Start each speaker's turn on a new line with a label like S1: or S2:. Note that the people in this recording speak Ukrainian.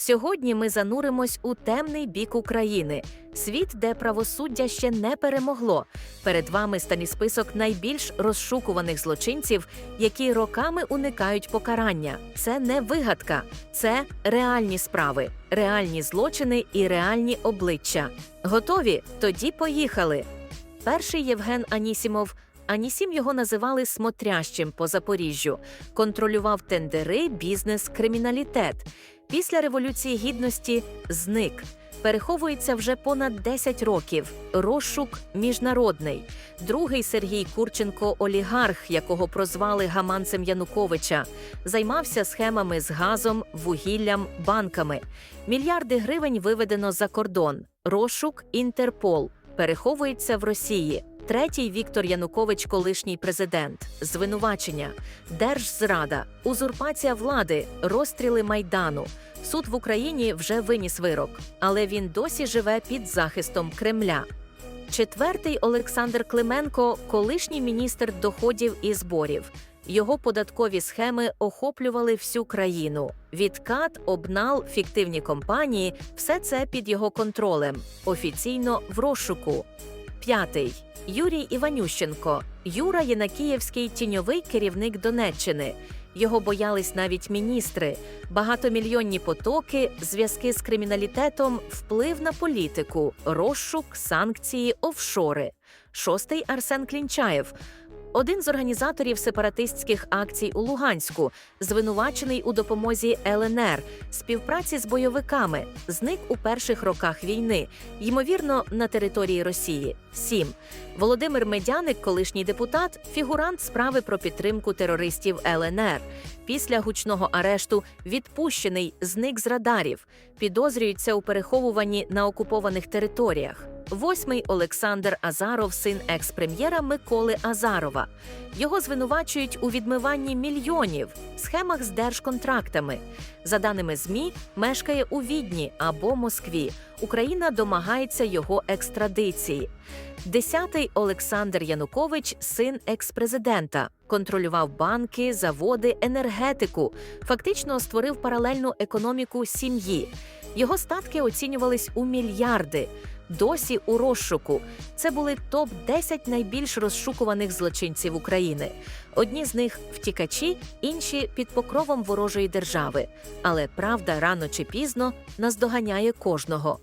S1: Сьогодні ми зануримось у темний бік України, світ, де правосуддя ще не перемогло. Перед вами стані список найбільш розшукуваних злочинців, які роками уникають покарання. Це не вигадка, це реальні справи, реальні злочини і реальні обличчя. Готові? Тоді поїхали. Перший Євген Анісімов. Анісім його називали смотрящим по Запоріжжю. Контролював тендери, бізнес, криміналітет. Після Революції Гідності зник. Переховується вже понад 10 років. Розшук міжнародний. Другий Сергій Курченко олігарх, якого прозвали гаманцем Януковича, займався схемами з газом, вугіллям, банками. Мільярди гривень виведено за кордон. Розшук Інтерпол переховується в Росії. Третій Віктор Янукович, колишній президент, звинувачення, держзрада, узурпація влади, розстріли майдану. Суд в Україні вже виніс вирок, але він досі живе під захистом Кремля. Четвертий Олександр Клименко, колишній міністр доходів і зборів. Його податкові схеми охоплювали всю країну. Відкат, обнал, фіктивні компанії все це під його контролем. Офіційно в розшуку. П'ятий Юрій Іванющенко. Юра Єнакієвський тіньовий керівник Донеччини. Його боялись навіть міністри, багатомільйонні потоки, зв'язки з криміналітетом, вплив на політику, розшук, санкції, офшори. Шостий Арсен Клінчаєв. Один з організаторів сепаратистських акцій у Луганську, звинувачений у допомозі ЛНР, співпраці з бойовиками, зник у перших роках війни, ймовірно, на території Росії. 7. Володимир Медяник, колишній депутат, фігурант справи про підтримку терористів ЛНР. Після гучного арешту відпущений зник з радарів. Підозрюється у переховуванні на окупованих територіях. Восьмий Олександр Азаров, син екс-прем'єра Миколи Азарова. Його звинувачують у відмиванні мільйонів, схемах з держконтрактами. За даними ЗМІ, мешкає у Відні або Москві. Україна домагається його екстрадиції. Десятий Олександр Янукович, син екс-президента, контролював банки, заводи, енергетику, фактично створив паралельну економіку сім'ї. Його статки оцінювались у мільярди. Досі у розшуку. Це були топ 10 найбільш розшукуваних злочинців України. Одні з них втікачі, інші під покровом ворожої держави. Але правда рано чи пізно наздоганяє кожного.